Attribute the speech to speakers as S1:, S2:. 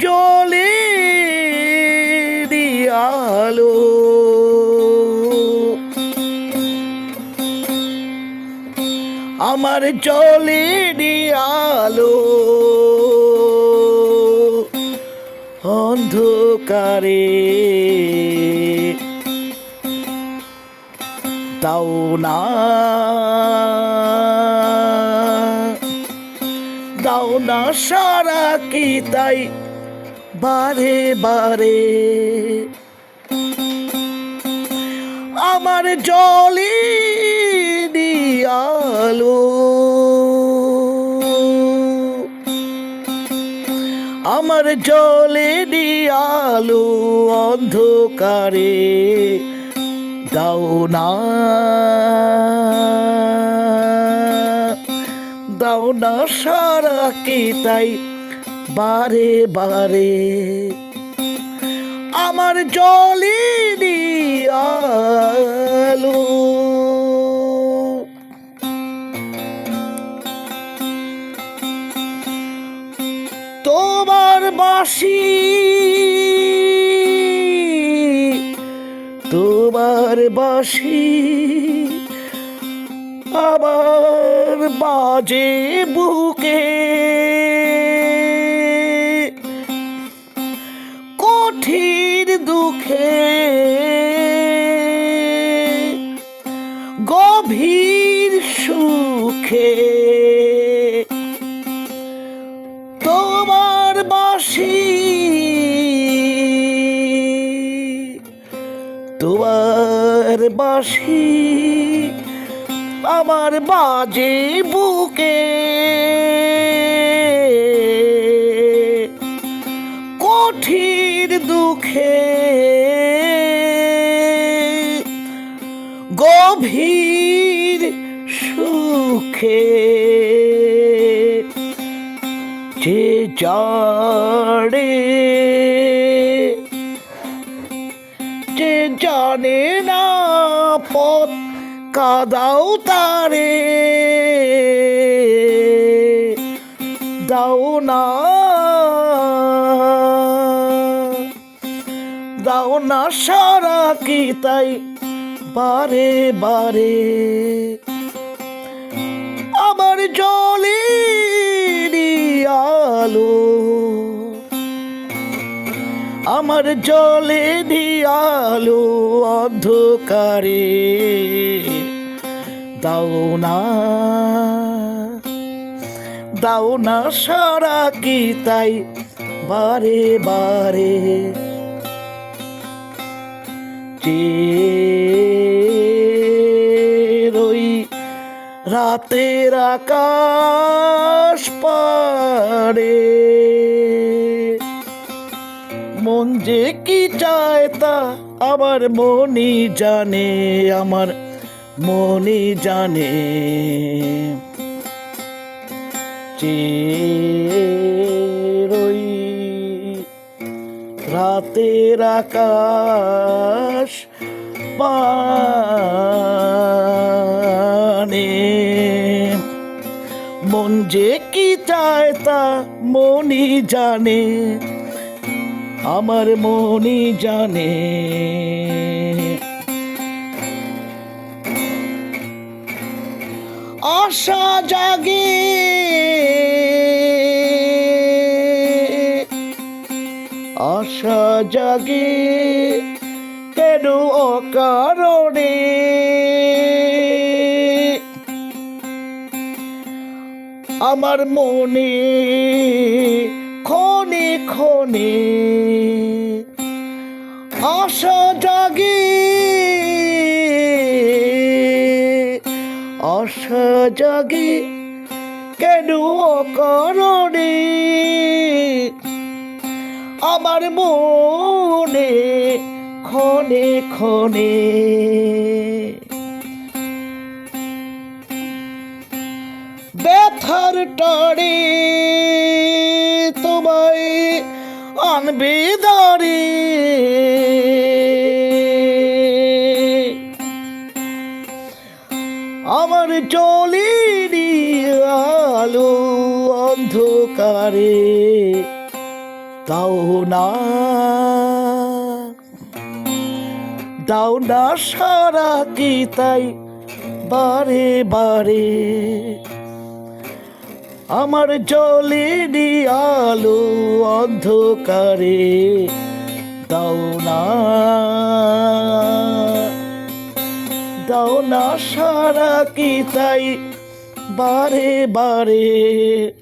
S1: জলে আলো আমার জলে আলো অন্ধকারে দাও না। দাও না সারা কি তাই? বারে বারে। আমার জলে আলো আমার জলে আলো অন্ধকারে। দাও না। দাও না সারা কি তাই? বারে বারে আমার জলে আলো তোমার বাসি তোমার বাসি আবার বাজে বুকে। কঠিন দুঃখে গভীর সুখে তোমার বাসি তোমার বাসি আমার বাজে বুকে। কঠিন দুঃখে গভীর সুখে যে জানে কাদাও তারে। দাও না। দাও না সারা কি তাই বারে বারে। আমার জলে আমার জলে আলো অন্ধকারে। দাও না দাও না সারা কি তাই বারে বারে। রই রাতের আকাশ পারে মন যে কি চায় তা আমার মনই জানে, আমার মনই জানে। রাতের আকাশ পানে। মন যে কি চায় তা মনই জানে আমার মনই জানে। আশা জাগে। আশা জাগে কেন অকারণে? আমার মনে ক্ষণে আশা জাগে আশা জাগে কেন অকারণে? আমার মনে ক্ষণে ক্ষণে ব্যথার তোমায় আনবে দাঁড়ে আমার চলে অন্ধকারে দাও না। দাও না সারা কি তাই বারে বারে। আমার জলেরই আলো অন্ধকারে দাও না। দাও না সারা কি তাই বারে বারে।